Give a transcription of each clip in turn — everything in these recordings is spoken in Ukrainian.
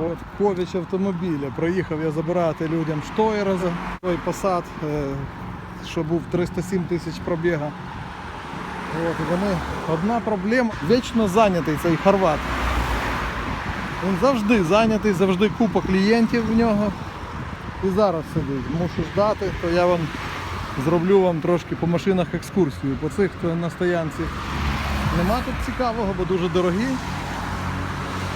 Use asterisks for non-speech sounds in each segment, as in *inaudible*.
От ковіч автомобіля. Приїхав я забирати людям штойра за той посад, е, що був 307 тисяч пробіга. От, вони, одна проблема, вічно зайнятий цей хорват. Він завжди зайнятий, завжди купа клієнтів в нього. І зараз сидить. Мушу ждати, то я вам зроблю вам трошки по машинах екскурсію. По цих то на стоянці нема тут цікавого, бо дуже дорогі.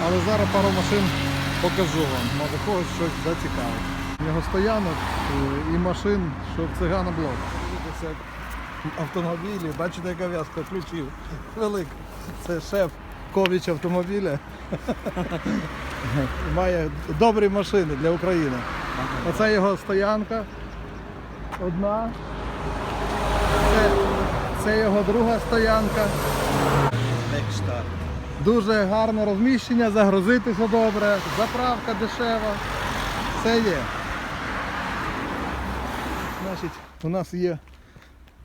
Але зараз пару машин покажу вам. Може когось щось зацікавить. У нього стоянок е, і машин, що в циганоблок. Дивіться, автомобілі, бачите, яка в'язка ключів. Велика. Це шеф ковіч автомобіля. *laughs* Має добрі машини для України. Оце його стоянка. Одна. Це, це його друга стоянка. Дуже гарне розміщення, загрузитися добре, заправка дешева. Все є. Значить, у нас є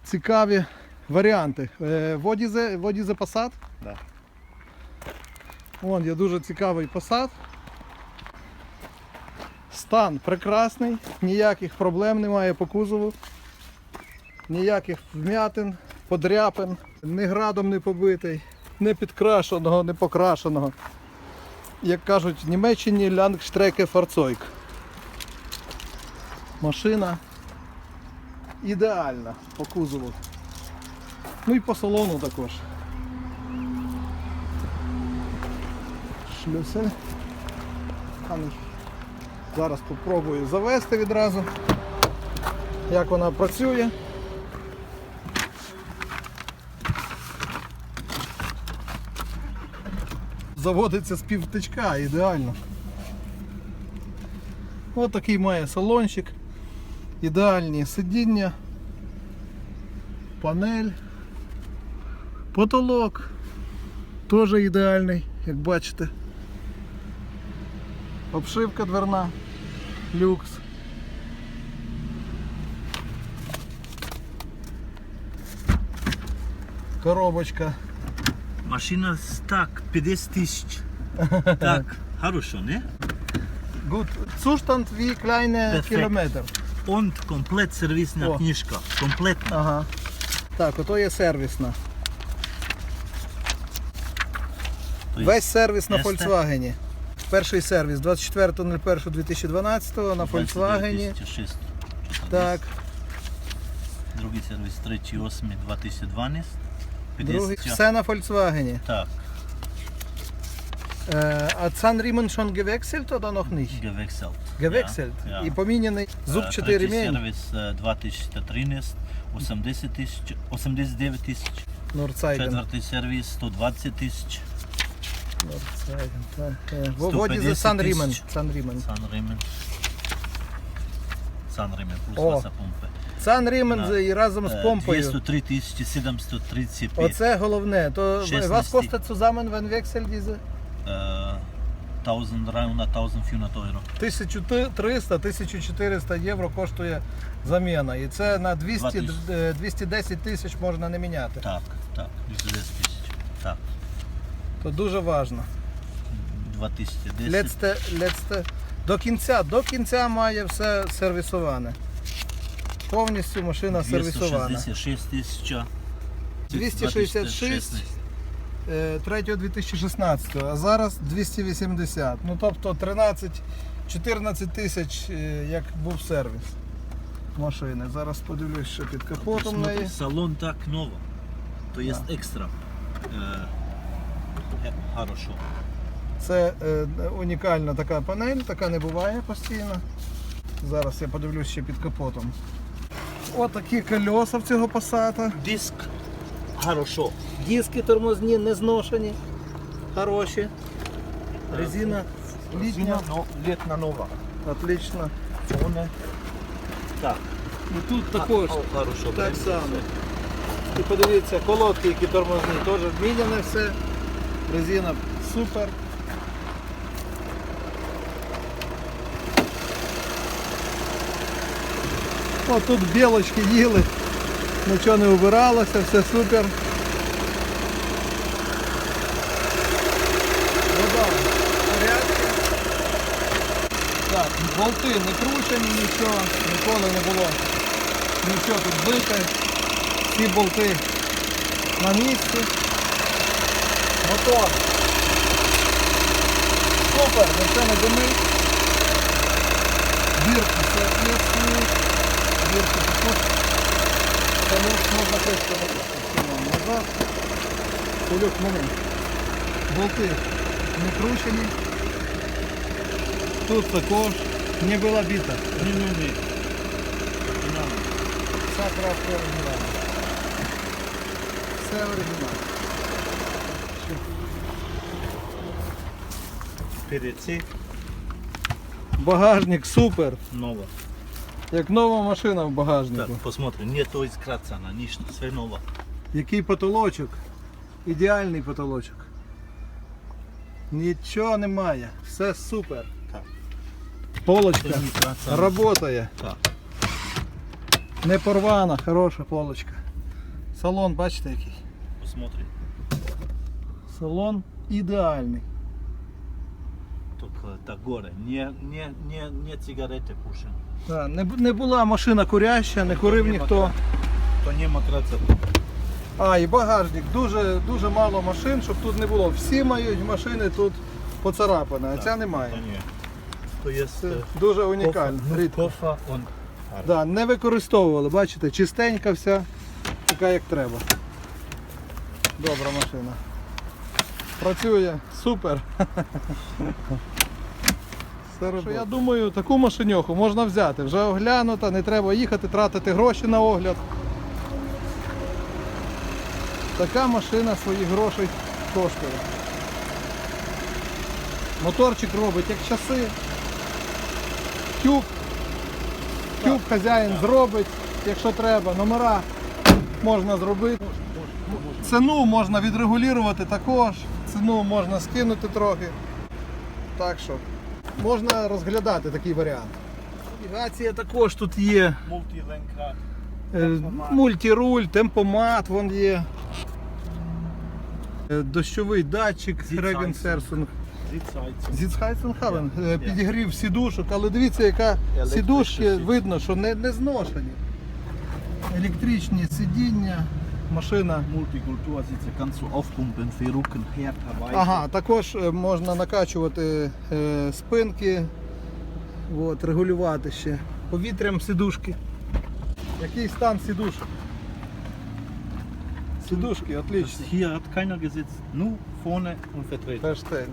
цікаві варіанти. Е, Водізе, водізе Passat. Да. Вон є дуже цікавий посад. Стан прекрасний, ніяких проблем немає по кузову, ніяких вмятин, подряпин, ні градом не побитий, не підкрашеного, не покрашеного. Як кажуть в Німеччині Лянгштреке Фарцойк. Машина ідеальна по кузову. Ну і по салону також. шлюси. Ну, Зараз спробую завести відразу, як вона працює. Заводиться з півтичка, ідеально. Ось такий має салончик, ідеальні сидіння, панель, потолок теж ідеальний, як бачите. Обшивка дверна, люкс. Коробочка. Машина так, 50 тисяч. *laughs* Так, хорошо, не? Good. Zustand wie kleine Perfekt. кілометр. Und комплект сервісна О. книжка. Комплетна. Ага. Так, ото є сервісна. То Весь сервіс на. Volkswagen. Перший сервіс 24.01.2012 на Volkswagen. 29 Так, Другий сервіс 3.8.2012. другий. Все на Volkswagen. Так, Äh, hat Zahnriemen schon gewechselt oder noch nicht? gewechselt. Gewechselt. Ja, ja. І поміняний зуб Е, 4 Третій ремінь. сервіс е, 2013, 80 тисяч, 89 тисяч. Норцайген. Четвертий сервіс 120 тисяч. Норцайген, так. Е, Во 150 воді за Санрімен. тисяч. Санрімен. Санримен. Санримен плюс О, васапомпи. Санрімен Да. і разом з Е, помпою. 203 тисячі 735. Оце головне. То вас коштує zusammen, wenn wechsel diese? Е, 1300-1400 євро. 1300-1400 євро коштує заміна. І це на 200, тисячі. е, 210 тисяч можна не міняти. Так, так, 210 тисяч. Так, То дуже важливо. 2010. Лецте, лецте. До кінця, до кінця має все сервісоване. Повністю машина сервісована. 266 тисяч. 266. Е, 3 2016, а зараз 280. Ну тобто 13-14 тисяч, е, як був сервіс машини. Зараз подивлюсь, що під капотом неї. Салон так ново. То є екстра. Е, е, Хорошо. Це е, унікальна така панель, така не буває постійно. Зараз я подивлюсь ще під капотом. Отакі колеса в цього пасата. Диск хорошо. Диски тормозні не зношені, хороші. Резина літня, но літна нова. отлично. Вони так. І тут також хорошо. так само. І подивіться, колодки, які тормозні, теж вміняне все. Резина супер. Тут білочки їли, нічого не убиралося, все супер. Вода в порядку. болти не кручені, нічого, ніколи не було нічого тут бити. Всі болти на місці. Мотор. Супер, ніхто не димить. Бірки соответствують. Бірки також. Тому можна кришку назад. Кулюк момент. Болти не кручені. Тут також не була біта. Ні, ні, ні. Вся краска оригінальна. Все оригінальне. Переці Багажник супер. нова. Як нова машина в Так, багажнику. посмотрим. Нету искрацана, ніщо, все ново. Який потолочок. Ідеальний потолочок. Нічого немає. Все супер. Так. Полочка Все не. Так. Не порвана, хороша полочка. Салон, бачите який? Посмотрим. Салон ідеальний. Только так горе. Не, не, не, не цигарети пушим. Да, не, бу- не була машина куряща, не курив ніхто. То нема краца. А, і багажник. Дуже, дуже мало машин, щоб тут не було. Всі мають машини тут поцарапані, а ця То немає. ні. То є Це дуже унікально. рідко. Кофа, он. Да, не використовували, бачите, чистенька вся, така як треба. Добра машина. Працює, супер. Що я думаю, таку машиньоху можна взяти. Вже оглянута, не треба їхати, тратити гроші на огляд. Така машина своїх грошей коштує. Моторчик робить як часи. Тюб Тюб хазяїн зробить, якщо треба. Номера можна зробити. Ціну можна відрегулювати також. Ціну можна скинути трохи. Так що можна розглядати такий варіант. Навігація також тут є. Е, Мультируль, темпомат вон є. Е, Дощовий датчик, Зі регенсерсинг. Зіцайцем. Е, підігрів сідушок, але дивіться, яка сідушки видно, що не, не зношені. Електричні сидіння, машина. Kannst du aufpumpen für Rücken. Ага, також е, можна накачувати е, спинки, от, регулювати ще повітрям сідушки. Який стан сідушок? Сідушки, отлично. hier hat keiner gesitzt, nur vorne und vertreten. Ферштейн.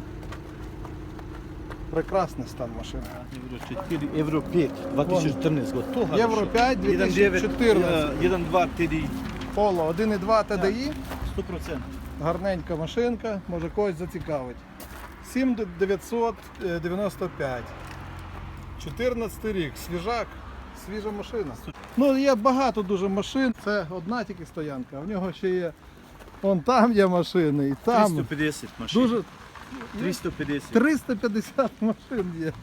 Прекрасний стан машини. Euro 4, Euro 5, 2014 год. Євро 5 2014. е, 1,2 TDI, Поло 1,2 TDI. 100%. Гарненька машинка, може когось зацікавить. 7995. 14 рік, свіжак, свіжа машина. Ну, є багато дуже машин. Це одна тільки стоянка. В нього ще є. Вон там є машини і там. 350 машин. Дуже 350. 350 машин є.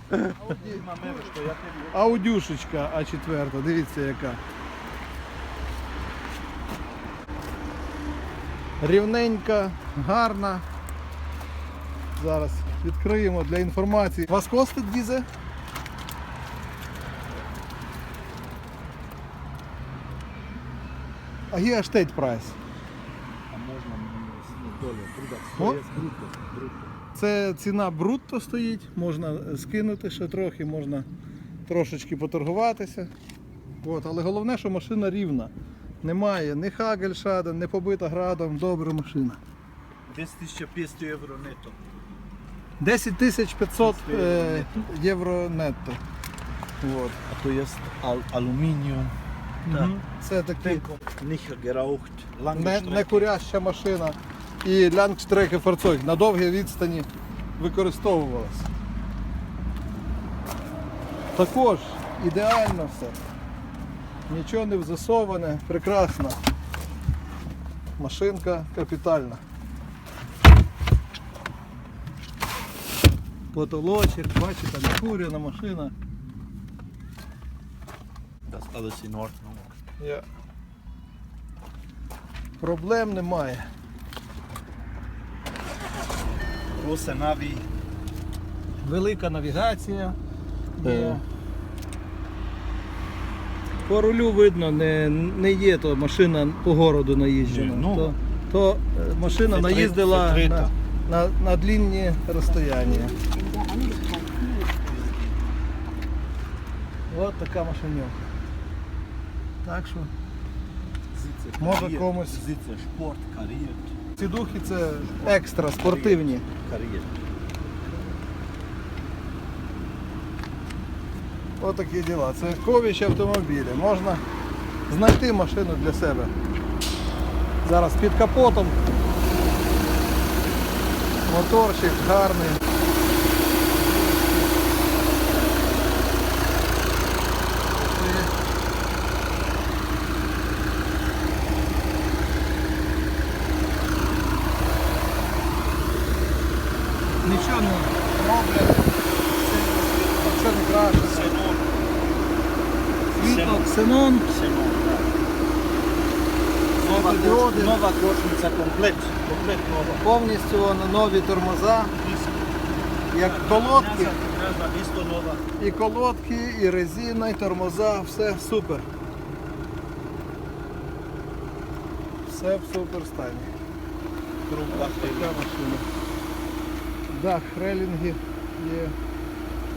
Аудюшечка А4, дивіться яка. Рівненька, гарна. Зараз відкриємо для інформації. Вас костить дізе? А є штейт прайс. To je bruto, bruto. Це ціна брутто стоїть, можна скинути ще трохи, можна трошечки поторгуватися. От, але головне, що машина рівна. Немає ні хагельшада, не побита градом, добра машина. 10.500 euro neto. 10 тисяч 500 е, євро нетто. От. A to jest al aluminium. Мгм. Це такі Nicht не, не куряща машина. І лянгштреки форцойг на довгій відстані використовувалась. Також ідеально все. Нічого не засоване, прекрасна. Машинка капітальна. Потолочок, бачите, не куряна машина. Є. Проблем немає. Велика навігація Є. По рулю видно, не, не є то машина по городу наїжджена. Ні, ну. то, то е, машина наїздила три, на, на, на длінні розстояння. От така машиньовка. Так що Може комусь- Зіце, шпорт, кар'єр. ці духи це екстра спортивні. Кар'єр. Отакі діла. Це ковіч автомобілі. Можна знайти машину для себе. Зараз під капотом. Моторчик гарний. Нічого не роблять. Це не краще. Сенон. Світло, ксенон, Сенон, так. Нова, Світлодіоди. кош- нова кошниця комплект. Комплект нова. Повністю нові тормоза, як колодки, і колодки, і резина, і тормоза, все супер. Все в супер стані. Трубка. Така машина. Дах, релінги є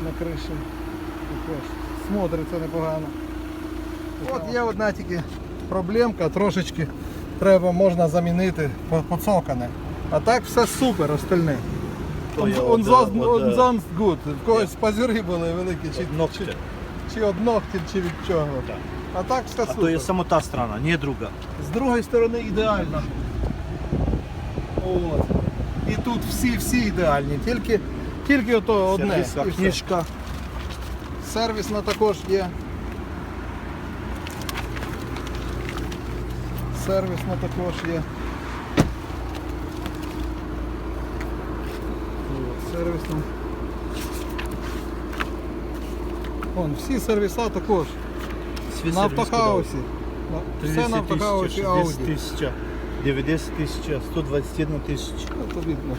на криші. Також смотриться непогано. От є одна тільки проблемка, трошечки треба можна замінити поцокане. А так все супер, остальне. Он, от, он е, good. В когось пазюри були великі, чи, От ногтя. чи, чи од ногтів, чи від чого. Так. А так все А супер. то є само та страна, не друга. З другої сторони ідеально. От. І тут всі всі ідеальні, тільки, тільки ото одне. Сервісна і все. книжка. Сервісна також є. Сервісна також є. От, Сервісна. Вон, всі сервіса також. Свій На сервіс автохаусі. На- Все 30 на автохаусі тисяч, 60 Audi. тисяч, 90 тисяч, 121 тисяч, то видно.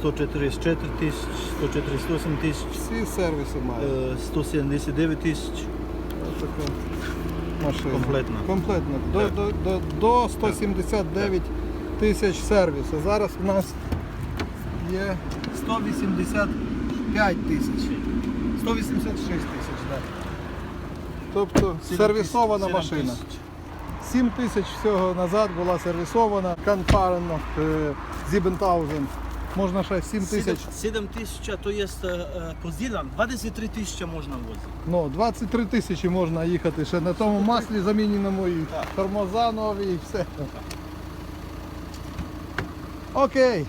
144 тисяч, 148 тисяч, Всі сервіси мають. е, 179 тисяч. Ось така машина. Комплетна. Комплетна. До, Так. до, до, до 179 тисяч сервісу. Зараз у нас є 185 тисяч. 186 тисяч, так. Тобто сервісована машина. 7 тисяч всього назад була сервісована. Канфарено Зібентаузен. Можна ще 7 тисяч. 7 тисяч, то є е, позділено, 23 тисячі можна возити. Ну, 23 тисячі можна їхати ще на тому маслі заміненому і тормоза нові і все. Окей.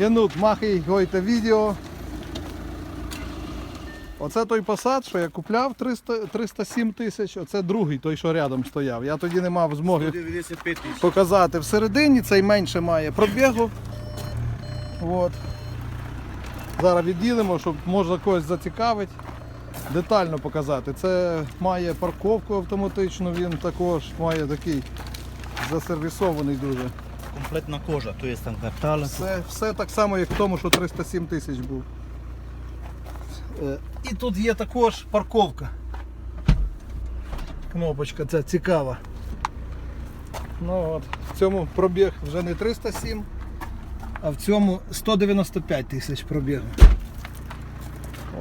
Янук, махай гойте відео. Оце той посад, що я купляв 300, 307 тисяч, оце другий, той, що рядом стояв. Я тоді не мав змоги показати всередині, цей менше має пробігу. От. Зараз відділимо, щоб можна когось зацікавити. Детально показати. Це має парковку автоматичну, він також має такий засервісований дуже. Комплетна кожа, то є там картала. Все, все так само, як в тому, що 307 тисяч був. Е, І тут є також парковка. Кнопочка, це цікава. Ну от, в цьому пробіг вже не 307, а в цьому 195 тисяч пробігу.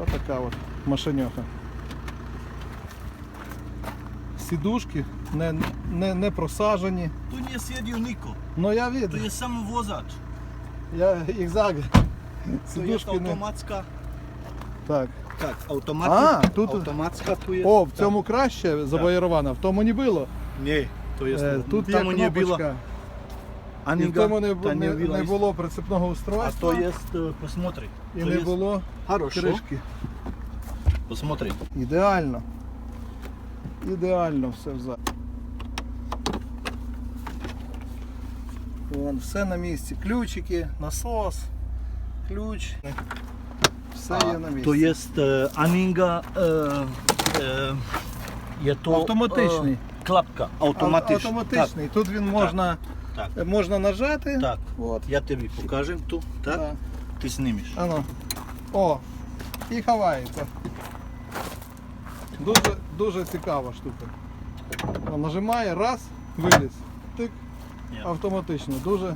Ось така от машиньоха. Сідушки не, не, не просажені. Tu nie sjedio niko, Ну я to видно. jest samo vozač. Я їх заг. To jest Сідушки не. Так. A, automatyczna. tu- tu- Automatska tu jest. О, в цьому краще забоєрована, в тому не було. Nie, to jest. Е, Тут є tam nie było. кнопочка. В тому не, не, не було прицепного устройства to jest, e, posмотри. і To не було кришки. Посмотри. Ідеально. Ідеально все взад. Вон, все на місці. Ключики, насос, ключ. Все є на місці. To jest e, Aninga. E, e, je to Автоматичний. E, klapka. Ав- Automatyczny. Автоматичний. Тут він можна, Так, е, можна нажати. так. От. Я тобі покажу tu, tak? Так. Ти знімеш. Ано. О. і ховається. Дуже, дуже цікава штука. Нажимає, раз, виліз. Тик, автоматично. Дуже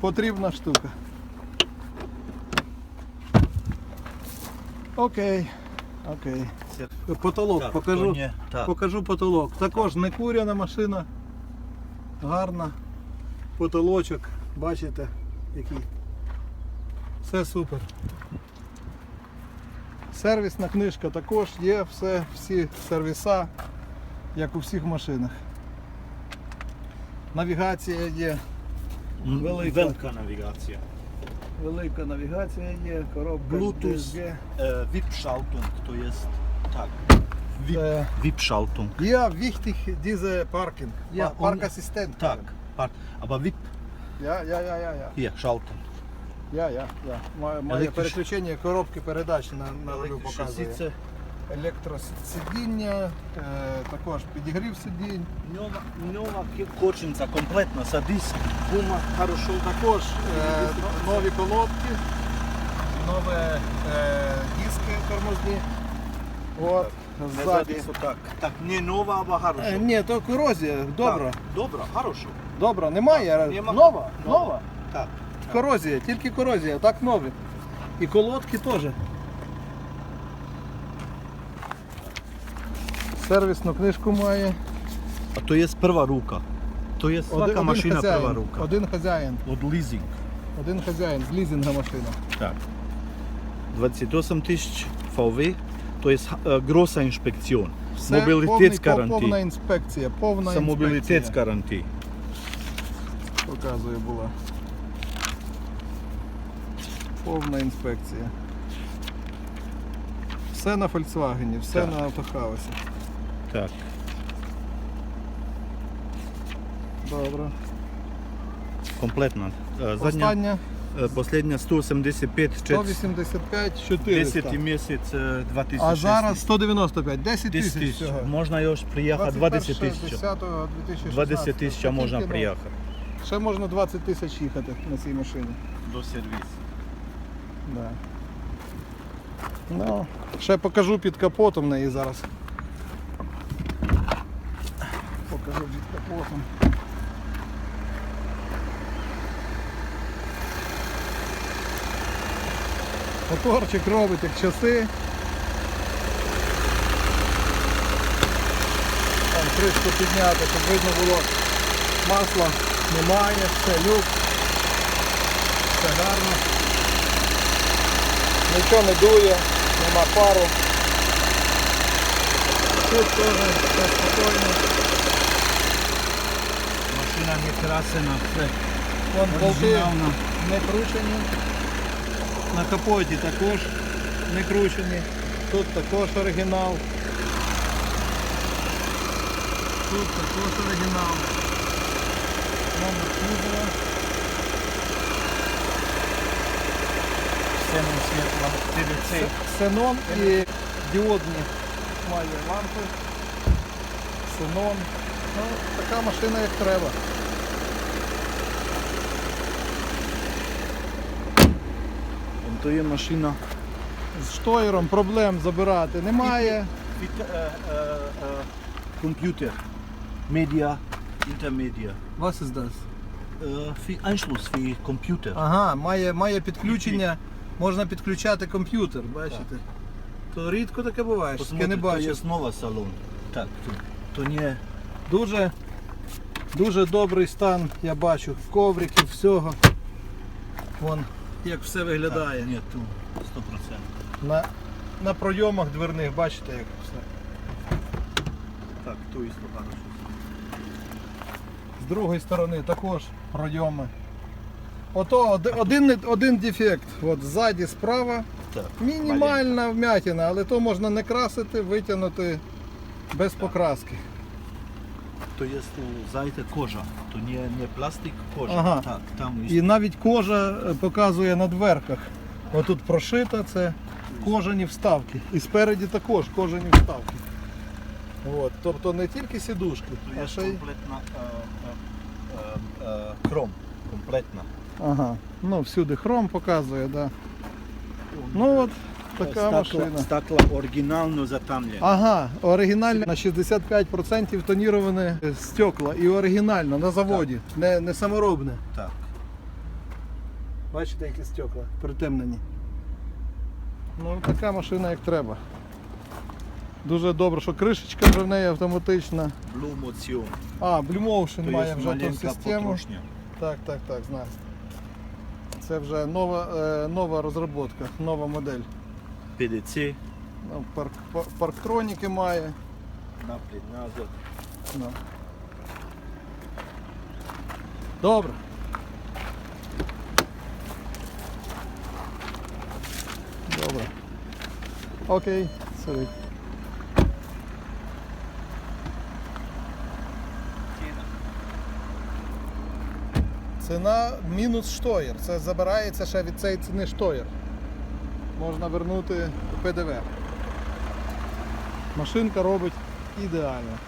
потрібна штука. Окей. Окей. Потолок Так, покажу. ні, так. Покажу потолок. Також не куряна машина. Гарна. Потолочок. Бачите, який. Все супер. Сервісна книжка також є, все, всі сервіса, як у всіх машинах. Навігація є, Велика. Велика навігація. велика навігація є, коробка Bluetooth. Е, то є так. Ja, wichtig diese Parking. Ja, Ah, und- Parkassistent. Так. Part. Aber VIP Ja, ja, ja, ja, ja. hier, Schaltung. Я, я, я. Має, має Електрич- переключення коробки передач на, на рулю показує. Електросидіння, е, також підігрів сидінь. Нова, нова кочинця комплетна, за диск, гума, хорошо. Також е, но- нові колодки, нові е, диски тормозні. От, ззаді. так. Так, не нова, а хорошо. Е, ні, то корозія, добра. Так, Добра, хорошо. Добра, немає. Нема- Нова, Нова. нова. Так. Корозія, тільки корозія, так нові. І колодки теж. Сервісну книжку має. А то є перва рука. То є всяка машина хазяїн, перва рука. Один хазяїн. От лізинг. Один хазяїн, з лізинга машина. Так. 28 тисяч VW, то є е, гроса інспекціон. Все повний- повна інспекція, повна Це інспекція. мобілітетськарантій. Показує була. Повна інспекція. Все на Volkswagen, все Так. на автохаусі. Так. Добре. Комплетна. Е, Задня, Остання е, последня 185, 185 400. 10 місяць е, 2000. А зараз 195, 10 10 тисяч. Можна його ж приїхати 20 тисяч. 20 тисяч можна приїхати Ще можна 20 тисяч їхати на цій машині. до сервісу. Да. Ну, ще покажу під капотом неї зараз. Покажу під капотом. Моторчик робить як часи. Там кришку підняти, щоб видно було масла немає, все люк, все гарно. Нічого не дує, нема пару. Тут теж все спокійно. Машина не красена, все Вон болти не кручені. На капоті також не кручені. Тут також оригінал. Тут також оригінал. Номер кузова. На світло. Це Ксенон і діодні має лампи. Ксенон. Ну, така машина як треба. То є машина. З штоєром проблем забирати немає. Е, е, е, комп'ютер. Медіа, інтермедіа. Вас із das? Фі- комп'ютер. Ага, має, має підключення, можна підключати комп'ютер, бачите? То рідко таке буває, що таке не є бачив. знову салон. Так, то, то не Дуже, дуже добрий стан, я бачу, ковриків, всього. Вон, як все виглядає. Ні, то 100%. На, на пройомах дверних, бачите, як все. Так, то і. З другої сторони також пройоми. Ото один, один дефект. От ззаді справа Так. мінімальна вмятина, але то можна не красити, витягнути без покраски. То є, то, знаєте, кожа. То не, не пластик, кожа. Ага. Так, там І навіть кожа е, показує на дверках. Отут прошита, це кожані вставки. І спереді також кожані вставки. От. Тобто не тільки сідушки, то а ще й. комплетна е, е, е, е, кром. Комплетна. Ага. Ну, всюди хром показує, да. Ну от, така стакла, машина. стакла оригінально затамлені. Ага, оригінально на 65% тоніроване стекла і оригінально на заводі, не, не саморобне. Так. Бачите, які стекла притемнені. Ну, така машина як треба. Дуже добре, що кришечка вже в неї автоматична. Blue Motion. А, Blue Motion має вже ту систему. потрошня. Так, так, так, знаю. Це вже нова, е, нова розробка, нова модель. PDC, Ну, парк, пар- парктроніки має. наперед, назад. Ну. Добре. Добре. Окей, сорі. Ціна мінус штоєр. Це забирається ще від цієї ціни штоєр. Можна вернути ПДВ. Машинка робить ідеально.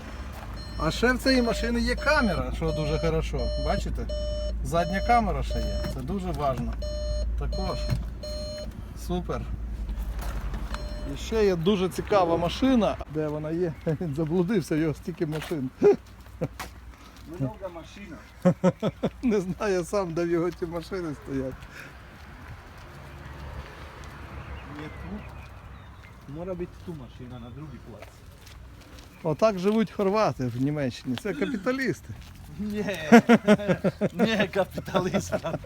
А ще в цієї машини є камера, що дуже хорошо. Бачите? Задня камера ще є. Це дуже важливо. Також. Супер. І ще є дуже цікава машина. Де вона є? *laughs* Заблудився, його стільки машин. *laughs* Много машина. *laughs* Не знаю сам, де в його ті машини стоять. Є тут. Може бути ту машина на другий плац. Отак живуть хорвати в Німеччині. Це капіталісти. Ні, *laughs* не капіталіста.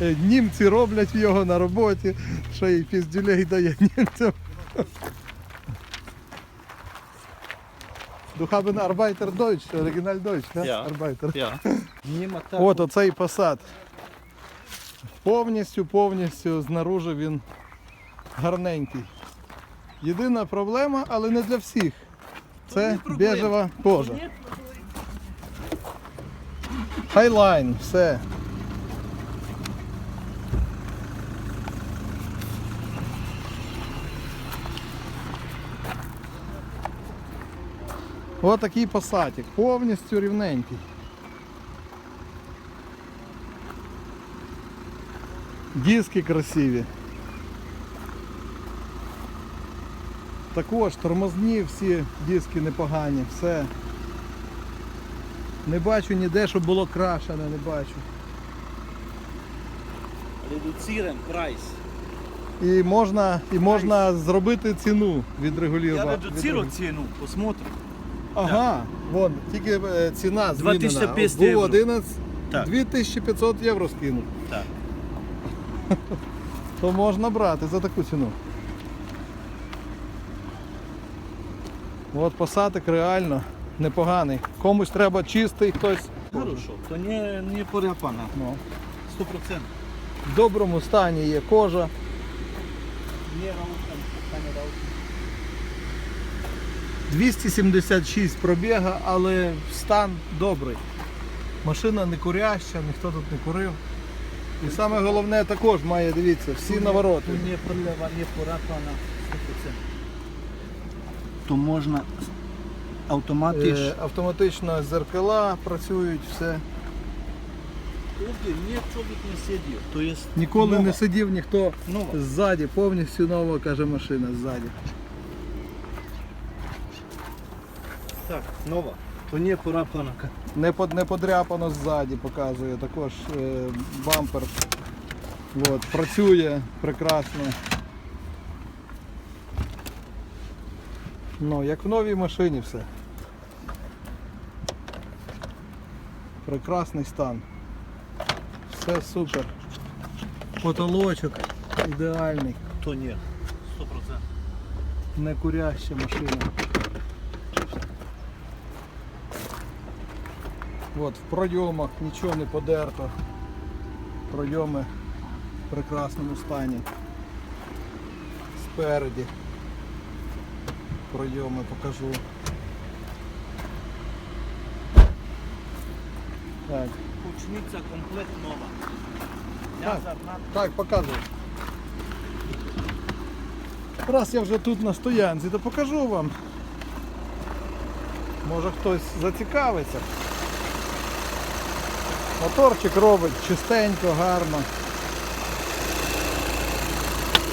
Е, Німці роблять його на роботі, що і піздюлей дає німцям. Du haben Arbeiter Deutsch, Original Deutsch, ja? Ja. Arbeiter. Так. От оцей посад. Повністю, повністю знаружи він гарненький. Єдина проблема, але не для всіх. Це біжева кожа. Хайлайн, все. Ось такий посадик, повністю рівненький. Диски красиві. Також тормозні всі диски непогані, все. Не бачу ніде, щоб було крашене, не бачу. Редуцируємо прайс. І можна, і можна зробити ціну Я відрегулювати. редуцирую ціну, посмотрим. Ага, вон, тільки е, ціна змінена. 2500 Був євро. 11, Так. 2500 євро скинув. Так. То можна брати за таку ціну. От посадок реально непоганий. Комусь треба чистий, хтось. Хорошо. То не, не поряпана. Ну, 100%. в доброму стані є кожа. Не раутан, не раутан. 276 пробіга, але стан добрий. Машина не куряща, ніхто тут не курив. І саме головне також має, дивіться, всі навороти. То не пролева, не порапана То можна автоматично. Е, автоматично зеркала працюють, все. Ні чоловік не сидів. То є Ніколи нова. не сидів ніхто Нова. ззаді, повністю нова, каже машина ззаді. Так, нова. То не порапана. Не, под, не подряпано ззаді, показує також е, бампер. От, працює прекрасно. Ну, як в новій машині все. Прекрасний стан. Все супер. Потолочок ідеальний. То ні. 100%. Не куряща машина. От, в пройомах нічого не подерто. Пройоми в прекрасному стані. Спереді. Пройоми покажу. Так, Кучниця комплект нова. Так. Так, показую. Раз я вже тут на стоянці, то покажу вам. Може хтось зацікавиться. Моторчик робить чистенько, гарно.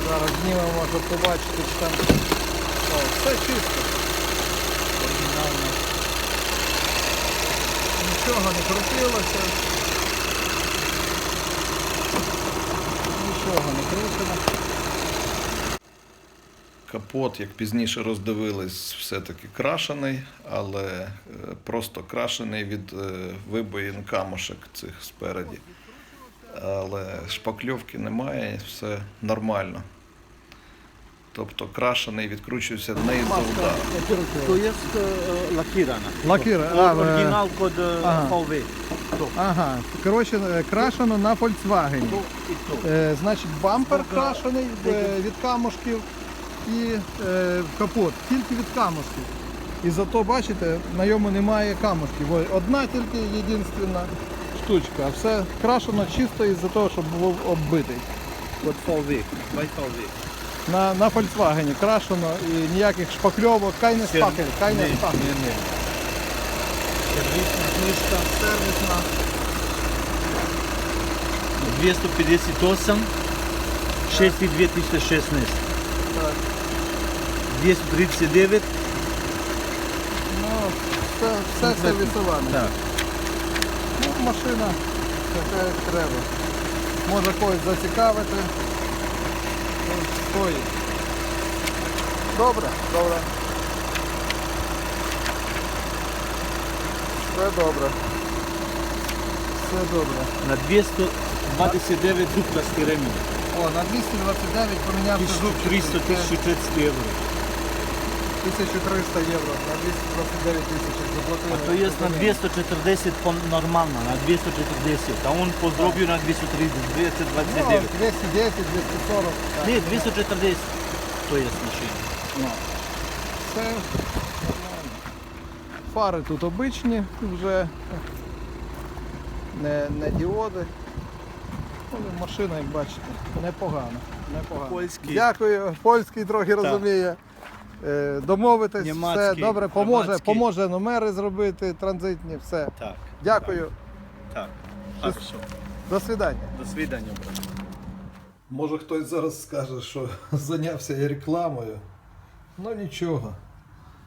Зараз знімемо, щоб побачити, чи там О, все чисто. Оригінально. Нічого не крутилося. Нічого не крутило. Капот, як пізніше роздивились, все-таки крашений, але е, просто крашений від е, вибоїн камушек цих спереді. Але шпакльовки немає, все нормально. Тобто крашений відкручується не із-за удару. To jest e, lakirana. Лакіра, е, e, Ага. VW. Ага, коротше, е, крашено на Volkswagen. Е, значить, бампер крашений е, від камушків і е, капот тільки від камушків. І зато, бачите, на йому немає камушків. Одна тільки єдинственна штучка, а все крашено чисто із-за того, щоб був оббитий. VW. By На, на Volkswagen крашено і ніяких шпакльовок, хай не спакель, хай не ні. Сервісна книжка, сервісна. 258, 6 2016. Так. 239. Ну, все, все сервісоване. Так. Ну, машина така як треба. Може когось зацікавити. Ну, стоїть. Добре, добре. Все добре. Все добре. На 229 дубкасті ремінь. О, на 229 помінявся зуб 300 1300 євро. 1300 євро. На 229 тисяч заплатили. А то є на 240 пон- нормально, на 240. А він позробив на 230, Ну, 229. 210, 240. так. Ні, 240. То є машина. Ну, Все нормально. Фари тут обичні вже, не, не діоди. Але машина, як бачите, непогана. непогана. Польський. Дякую, польський трохи розуміє. Е, Домовитись, все добре, поможе, поможе номери зробити, транзитні, все. Так, Дякую, так. Так, що? до свидання. До свидання, брат. Може хтось зараз скаже, що *laughs* зайнявся я рекламою. Ну нічого.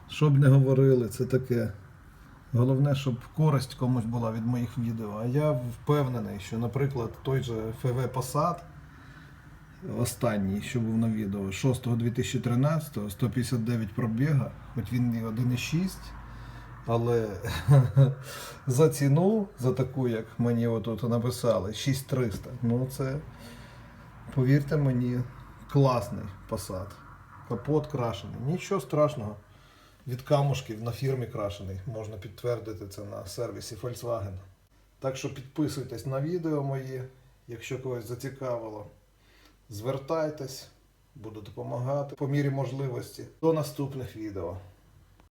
Щоб не говорили, це таке. Головне, щоб користь комусь була від моїх відео. А я впевнений, що, наприклад, той же ФВ Passat, останній, що був на відео, 6-2013, 159 пробіга, хоч він і 1,6, але *laughs* за ціну, за таку, як мені отут написали, 6300. Ну це. Повірте мені, класний посад. Капот крашений. Нічого страшного. Від камушків на фірмі крашений. Можна підтвердити це на сервісі Volkswagen. Так що підписуйтесь на відео мої, якщо когось зацікавило. Звертайтесь, буду допомагати по мірі можливості. До наступних відео.